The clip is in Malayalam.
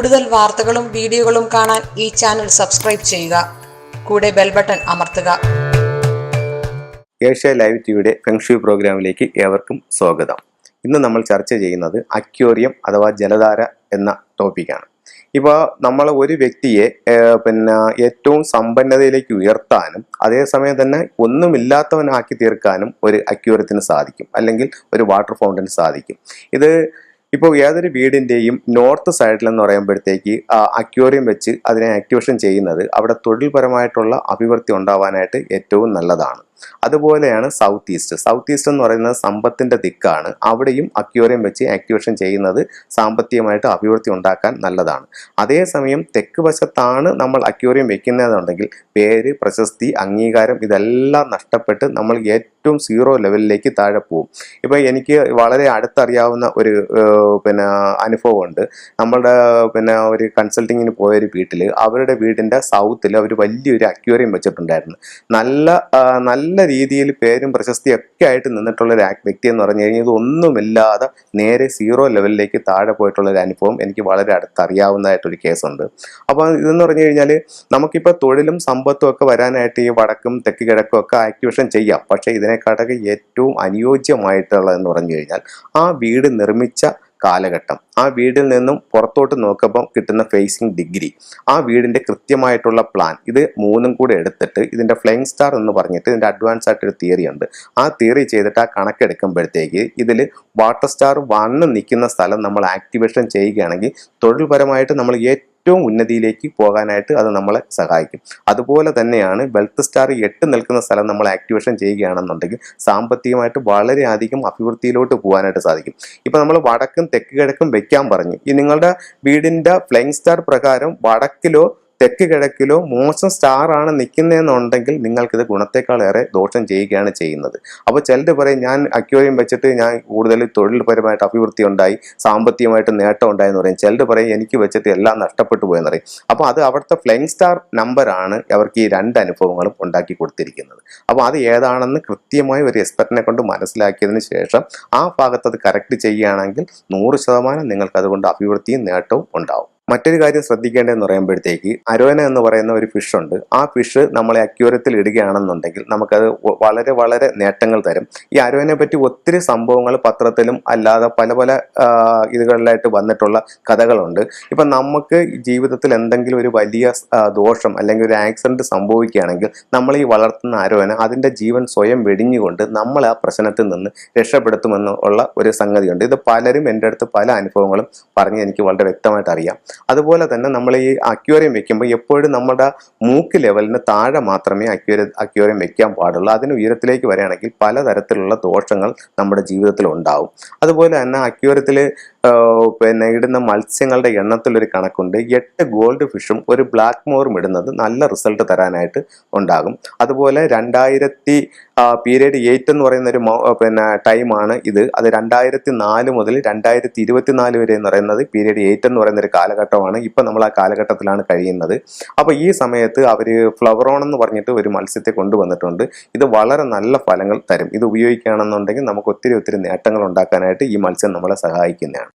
കൂടുതൽ വാർത്തകളും വീഡിയോകളും കാണാൻ ഈ ചാനൽ സബ്സ്ക്രൈബ് ചെയ്യുക. കൂടെ ബെൽ ബട്ടൺ അമർത്തുക. ഏഷ്യ ലൈവ് ടിവിയുടെ ഫെങ്ഷു പ്രോഗ്രാമിലേക്ക് ഏവർക്കും സ്വാഗതം. ഇന്ന് നമ്മൾ ചർച്ച ചെയ്യുന്നത് അക്യോറിയം അഥവാ ജലധാര എന്ന ടോപ്പിക്കാണ്. ഇപ്പോൾ നമ്മൾ ഒരു വ്യക്തിയെ പിന്നെ ഏറ്റവും സമ്പന്നതയിലേക്ക് ഉയർത്താനും അതേസമയം തന്നെ ഒന്നുമില്ലാത്തവനാക്കി തീർക്കാനും ഒരു അക്യൂരത്തിന് സാധിക്കും. അല്ലെങ്കിൽ ഒരു വാട്ടർ ഫൗണ്ടന് സാധിക്കും. ഇത് ഇപ്പോൾ ഏതൊരു വീടിന്റെയും നോർത്ത് സൈഡിൽ എന്ന് പറയുമ്പോഴത്തേക്ക് അക്യോറിയം വെച്ച് അതിനെ ആക്ടിവേഷൻ ചെയ്യുന്നത് അവിടെ തൊഴിൽപരമായിട്ടുള്ള അഭിവൃദ്ധി ഉണ്ടാവാനായിട്ട് ഏറ്റവും നല്ലതാണ്. അതുപോലെയാണ് സൗത്ത് ഈസ്റ്റ് സൗത്ത് ഈസ്റ്റ് എന്ന് പറയുന്നത് സമ്പത്തിന്റെ ദിക്കാണ്. അവിടെയും അക്യൂറിയം വെച്ച് ആക്ടിവേഷൻ ചെയ്യുന്നത് സാമ്പത്തികമായിട്ട് അഭിവൃദ്ധി ഉണ്ടാക്കാൻ നല്ലതാണ്. അതേസമയം തെക്ക് വശത്താണ് നമ്മൾ അക്യൂറിയം വെക്കുന്നതെന്നുണ്ടെങ്കിൽ പേര് പ്രശസ്തി അംഗീകാരം ഇതെല്ലാം നഷ്ടപ്പെട്ട് നമ്മൾ ഏറ്റവും സീറോ ലെവലിലേക്ക് താഴെ പോകും ഇപ്പൊ എനിക്ക് വളരെ അടുത്തറിയാവുന്ന ഒരു പിന്നെ അനുഭവമുണ്ട്. നമ്മളുടെ പിന്നെ ഒരു കൺസൾട്ടിങ്ങിന് പോയ ഒരു വീട്ടിൽ അവരുടെ വീടിന്റെ സൗത്തിൽ അവർ വലിയൊരു അക്യൂറിയം വെച്ചിട്ടുണ്ടായിരുന്നു. നല്ല ആ, നല്ല രീതിയിൽ പേരും പ്രശസ്തിയും ഒക്കെ ആയിട്ട് നിന്നിട്ടുള്ള ഒരു വ്യക്തി എന്ന് പറഞ്ഞു കഴിഞ്ഞാൽ ഇതൊന്നുമില്ലാതെ നേരെ സീറോ ലെവലിലേക്ക് താഴെ പോയിട്ടുള്ള ഒരു അനുഭവം എനിക്ക് വളരെ അടുത്തറിയാവുന്നതായിട്ടൊരു കേസുണ്ട്. അപ്പോൾ ഇതെന്ന് പറഞ്ഞു കഴിഞ്ഞാൽ നമുക്കിപ്പോൾ തൊഴിലും സമ്പത്തും ഒക്കെ വരാനായിട്ട് ഈ വടക്കും തെക്ക് കിഴക്കും ഒക്കെ ആക്ടിവേഷൻ ചെയ്യാം. പക്ഷേ ഇതിനെക്കാട്ടൊക്കെ ഏറ്റവും അനുയോജ്യമായിട്ടുള്ളതെന്ന് പറഞ്ഞു കഴിഞ്ഞാൽ ആ വീട് നിർമ്മിച്ച കാലഘട്ടം. ആ വീടിൽ നിന്നും പുറത്തോട്ട് നോക്കുമ്പോൾ കിട്ടുന്ന ഫേസിംഗ് ഡിഗ്രി ആ വീടിന്റെ കൃത്യമായിട്ടുള്ള പ്ലാൻ ഇത് മൂന്നും കൂടെ എടുത്തിട്ട് ഇതിന്റെ ഫ്ലൈങ് സ്റ്റാർ എന്ന് പറഞ്ഞിട്ട് ഇതിന്റെ അഡ്വാൻസ് ആയിട്ടൊരു തിയറി ഉണ്ട്. ആ തിയറി ചെയ്തിട്ട് ആ കണക്കെടുക്കുമ്പോഴത്തേക്ക് ഇതിൽ വാട്ടർ സ്റ്റാർ വണ്ണ് നിൽക്കുന്ന സ്ഥലം നമ്മൾ ആക്ടിവേഷൻ ചെയ്യുകയാണെങ്കിൽ തൊഴിൽപരമായിട്ട് നമ്മൾ ഏറ്റവും ഉന്നതിയിലേക്ക് പോകാനായിട്ട് അത് നമ്മളെ സഹായിക്കും. അതുപോലെ തന്നെയാണ് വെൽത്ത് സ്റ്റാർ എട്ട് നിൽക്കുന്ന സ്ഥലം നമ്മൾ ആക്ടിവേഷൻ ചെയ്യുകയാണെന്നുണ്ടെങ്കിൽ സാമ്പത്തികമായിട്ട് വളരെയധികം അഭിവൃദ്ധിയിലോട്ട് പോകാനായിട്ട് സാധിക്കും. ഇപ്പം നമ്മൾ വടക്കും തെക്ക് കിഴക്കും വെക്കാൻ പറഞ്ഞു. ഈ നിങ്ങളുടെ വീടിന്റെ ഫ്ലൈങ് സ്റ്റാർ പ്രകാരം വടക്കിലോ തെക്ക് കിഴക്കിലോ മോശം സ്റ്റാർ ആണ് നിൽക്കുന്നതെന്നുണ്ടെങ്കിൽ നിങ്ങൾക്കിത് ഗുണത്തെക്കാളേറെ ദോഷം ചെയ്യുകയാണ് ചെയ്യുന്നത്. അപ്പോൾ ചിലർ പറയും ഞാൻ അക്വേറിയം വെച്ചിട്ട് ഞാൻ കൂടുതൽ തൊഴിൽപരമായിട്ട് അഭിവൃദ്ധി ഉണ്ടായി സാമ്പത്തികമായിട്ട് നേട്ടം ഉണ്ടായി എന്ന് പറയും. ചിലർ പറയും എനിക്ക് വെച്ചിട്ട് എല്ലാം നഷ്ടപ്പെട്ടു പോയെന്ന് പറയും. അപ്പോൾ അത് അവിടുത്തെ ഫ്ലൈങ് സ്റ്റാർ നമ്പറാണ് അവർക്ക് ഈ രണ്ട് അനുഭവങ്ങളും ഉണ്ടാക്കി കൊടുത്തിരിക്കുന്നത്. അപ്പോൾ അത് ഏതാണെന്ന് കൃത്യമായി ഒരു എക്സ്പെർട്ടിനെ കൊണ്ട് മനസ്സിലാക്കിയതിന് ശേഷം ആ ഭാഗത്ത് അത് കറക്റ്റ് ചെയ്യുകയാണെങ്കിൽ നൂറ് ശതമാനം നിങ്ങൾക്ക് അതുകൊണ്ട് അഭിവൃദ്ധിയും നേട്ടവും ഉണ്ടാവും. മറ്റൊരു കാര്യം ശ്രദ്ധിക്കേണ്ടതെന്ന് പറയുമ്പോഴത്തേക്ക് അരോന എന്ന് പറയുന്ന ഒരു ഫിഷ് ഉണ്ട്. ആ ഫിഷ് നമ്മളെ അക്യൂരത്തിൽ ഇടുകയാണെന്നുണ്ടെങ്കിൽ നമുക്കത് വളരെ വളരെ നേട്ടങ്ങൾ തരും. ഈ അരോനെ പറ്റി ഒത്തിരി സംഭവങ്ങൾ പത്രത്തിലും അല്ലാതെ പല പല ഇതുകളിലായിട്ട് വന്നിട്ടുള്ള കഥകളുണ്ട്. ഇപ്പം നമുക്ക് ജീവിതത്തിൽ എന്തെങ്കിലും ഒരു വലിയ ദോഷം അല്ലെങ്കിൽ ഒരു ആക്സിഡന്റ് സംഭവിക്കുകയാണെങ്കിൽ നമ്മൾ ഈ വളർത്തുന്ന അരോന അതിന്റെ ജീവൻ സ്വയം വെടിഞ്ഞുകൊണ്ട് നമ്മൾ ആ പ്രശ്നത്തിൽ നിന്ന് രക്ഷപ്പെടുത്തുമെന്നുള്ള ഒരു സംഗതിയുണ്ട്. ഇത് പലരും എന്റെ അടുത്ത് പല അനുഭവങ്ങളും പറഞ്ഞ് എനിക്ക് വളരെ വ്യക്തമായിട്ട് അറിയാം. അതുപോലെ തന്നെ നമ്മൾ ഈ അക്യൂറിയം വെക്കുമ്പോൾ എപ്പോഴും നമ്മുടെ മൂക്ക് ലെവലിന് താഴെ മാത്രമേ അക്യൂര അക്യൂറിയം വെക്കാൻ പാടുള്ളൂ. അതിന് ഉയരത്തിലേക്ക് വരികയാണെങ്കിൽ പലതരത്തിലുള്ള ദോഷങ്ങൾ നമ്മുടെ ജീവിതത്തിൽ ഉണ്ടാവും. അതുപോലെ തന്നെ അക്വേറിയത്തിൽ പിന്നെ ഇടുന്ന മത്സ്യങ്ങളുടെ എണ്ണത്തിലൊരു കണക്കുണ്ട്. എട്ട് ഗോൾഡ് ഫിഷും ഒരു ബ്ലാക്ക് മോറും ഇടുന്നത് നല്ല റിസൾട്ട് തരാനായിട്ട് ഉണ്ടാകും. അതുപോലെ രണ്ടായിരത്തി പീരീഡ് എയ്റ്റ് എന്ന് പറയുന്ന ഒരു പിന്നെ ടൈമാണ് ഇത്. അത് രണ്ടായിരത്തി നാല് മുതൽ രണ്ടായിരത്തി ഇരുപത്തിനാല് വരെ എന്ന് പറയുന്നത് പീരീഡ് എയ്റ്റ് എന്ന് പറയുന്ന ഒരു കാലഘട്ടമാണ്. ഇപ്പം നമ്മൾ ആ കാലഘട്ടത്തിലാണ് കഴിയുന്നത്. അപ്പോൾ ഈ സമയത്ത് അവർ ഫ്ലവറോൺ എന്ന് പറഞ്ഞിട്ട് ഒരു മത്സ്യത്തെ കൊണ്ടുവന്നിട്ടുണ്ട്. ഇത് വളരെ നല്ല ഫലങ്ങൾ തരും. ഇത് ഉപയോഗിക്കുകയാണെന്നുണ്ടെങ്കിൽ നമുക്ക് ഒത്തിരി ഒത്തിരി നേട്ടങ്ങൾ ഉണ്ടാക്കാനായിട്ട് ഈ മത്സ്യം നമ്മളെ സഹായിക്കുന്നതാണ്.